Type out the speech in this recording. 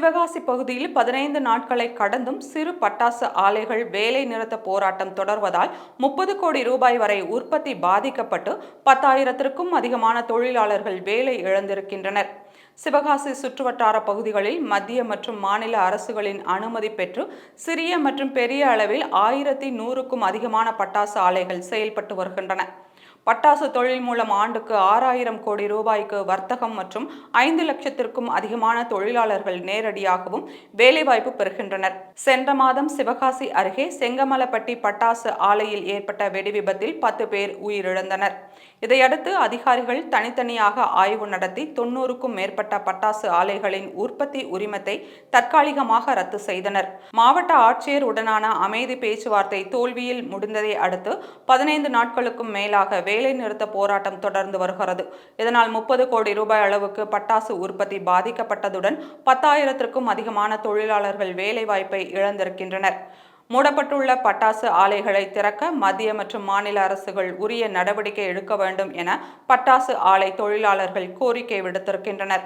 Sivakasi பகுதியில் பதினைந்து நாட்களை கடந்தும் சிறு பட்டாசு ஆலைகள் வேலை நிறுத்த போராட்டம் தொடர்வதால் முப்பது கோடி ரூபாய் வரை உற்பத்தி பாதிக்கப்பட்டு பத்தாயிரத்திற்கும் அதிகமான தொழிலாளர்கள் வேலை இழந்திருக்கின்றனர். சிவகாசி சுற்றுவட்டார பகுதிகளில் மத்திய மற்றும் மாநில அரசுகளின் அனுமதி பெற்று சிறிய மற்றும் பெரிய அளவில் ஆயிரத்தி நூறுக்கும் அதிகமான பட்டாசு ஆலைகள் செயல்பட்டு வருகின்றன. பட்டாசு தொழில் மூலம் ஆண்டுக்கு ஆறாயிரம் கோடி ரூபாய்க்கு வர்த்தகம் மற்றும் ஐந்து லட்சத்திற்கும் அதிகமான தொழிலாளர்கள் நேரடியாகவும் வேலைவாய்ப்பு பெறுகின்றனர். சென்ற மாதம் சிவகாசி அருகே செங்கமலப்பட்டி பட்டாசு ஆலையில் ஏற்பட்ட வெடிவிபத்தில் பத்து பேர் உயிரிழந்தனர். இதையடுத்து அதிகாரிகள் தனித்தனியாக ஆய்வு நடத்தி தொன்னூறுக்கும் மேற்பட்ட பட்டாசு ஆலைகளின் உற்பத்தி உரிமத்தை தற்காலிகமாக ரத்து செய்தனர். மாவட்ட ஆட்சியர் உடனான அமைதி பேச்சுவார்த்தை தோல்வியில் முடிந்ததை அடுத்து பதினைந்து நாட்களுக்கும் மேலாக வேலை நிறுத்த போராட்டம் தொடர்ந்து வருகிறது. இதனால் முப்பது கோடி ரூபாய் அளவுக்கு பட்டாசு உற்பத்தி பாதிக்கப்பட்டதுடன் பத்தாயிரத்திற்கும் அதிகமான தொழிலாளர்கள் வேலைவாய்ப்பை இழந்திருக்கின்றனர். மூடப்பட்டுள்ள பட்டாசு ஆலைகளை திறக்க மத்திய மற்றும் மாநில அரசுகள் உரிய நடவடிக்கை எடுக்க வேண்டும் என பட்டாசு ஆலை தொழிலாளர்கள் கோரிக்கை விடுத்திருக்கின்றனர்.